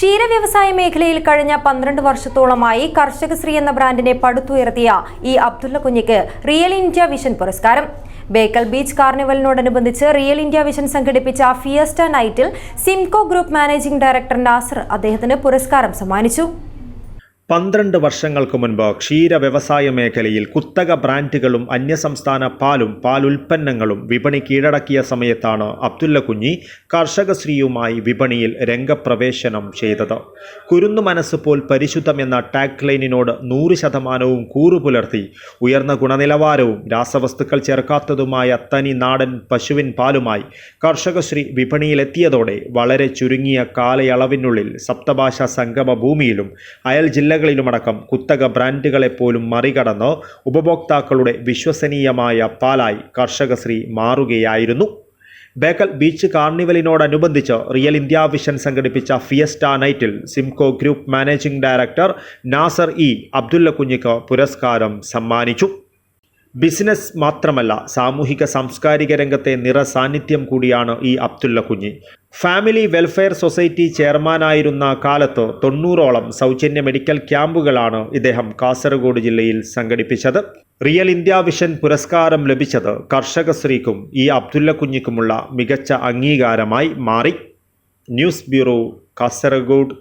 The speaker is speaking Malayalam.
ക്ഷീരവ്യവസായ മേഖലയിൽ കഴിഞ്ഞ പന്ത്രണ്ട് വർഷത്തോളമായി കർഷകശ്രീ എന്ന ബ്രാൻഡിനെ പടുത്തുയർത്തിയ ഈ അബ്ദുള്ള കുഞ്ഞിക്ക് റിയൽ ഇന്ത്യ വിഷൻ പുരസ്കാരം. ബേക്കൽ ബീച്ച് കാർണിവലിനോടനുബന്ധിച്ച് റിയൽ ഇന്ത്യ വിഷൻ സംഘടിപ്പിച്ച ഫിയസ്റ്റ നൈറ്റിൽ Simco group managing director Nasar അദ്ദേഹത്തിന് പുരസ്കാരം സമ്മാനിച്ചു. പന്ത്രണ്ട് വർഷങ്ങൾക്ക് മുൻപ് ക്ഷീര വ്യവസായ മേഖലയിൽ കുത്തക ബ്രാൻഡുകളും അന്യസംസ്ഥാന പാലും പാലുൽപ്പന്നങ്ങളും വിപണി കീഴടക്കിയ സമയത്താണ് അബ്ദുല്ല കുഞ്ഞി കർഷകശ്രീയുമായി വിപണിയിൽ രംഗപ്രവേശനം ചെയ്തത്. കുരുന്നു മനസ്സ് പോൽ പരിശുദ്ധം എന്ന ടാഗ് ലൈനിനോട് നൂറ് ശതമാനവും കൂറുപുലർത്തി ഉയർന്ന ഗുണനിലവാരവും രാസവസ്തുക്കൾ ചേർക്കാത്തതുമായ തനി നാടൻ പശുവിൻ പാലുമായി കർഷകശ്രീ വിപണിയിലെത്തിയതോടെ വളരെ ചുരുങ്ങിയ കാലയളവിനുള്ളിൽ സപ്തഭാഷ സംഗമ ഭൂമിയിലും അയൽ ജില്ലകളിലുമടക്കം കുത്തക ബ്രാൻഡുകളെപ്പോലും മറികടന്ന് ഉപഭോക്താക്കളുടെ വിശ്വസനീയമായ പാലായി കർഷകശ്രീ മാറുകയായിരുന്നു. ബേക്കൽ ബീച്ച് കാർണിവലിനോടനുബന്ധിച്ച് റിയൽ ഇന്ത്യ വിഷൻ സംഘടിപ്പിച്ച ഫിയസ്റ്റ നൈറ്റിൽ Simco group managing director Nasar E Abdulla കുഞ്ഞിക്ക് പുരസ്കാരം സമ്മാനിച്ചു. ബിസിനസ് മാത്രമല്ല സാമൂഹിക സാംസ്കാരിക രംഗത്തെ നിറസാന്നിധ്യം കൂടിയാണ് ഈ അബ്ദുല്ല കുഞ്ഞി. ഫാമിലി വെൽഫെയർ സൊസൈറ്റി ചെയർമാനായിരുന്ന കാലത്ത് തൊണ്ണൂറോളം സൗജന്യ മെഡിക്കൽ ക്യാമ്പുകളാണ് ഇദ്ദേഹം കാസർഗോഡ് ജില്ലയിൽ സംഘടിപ്പിച്ചത്. റിയൽ ഇന്ത്യ വിഷൻ പുരസ്കാരം ലഭിച്ചത് കർഷകശ്രീക്കും ഈ അബ്ദുല്ല കുഞ്ഞിക്കുമുള്ള മികച്ച അംഗീകാരമായി മാറി. News bureau Kasaragod.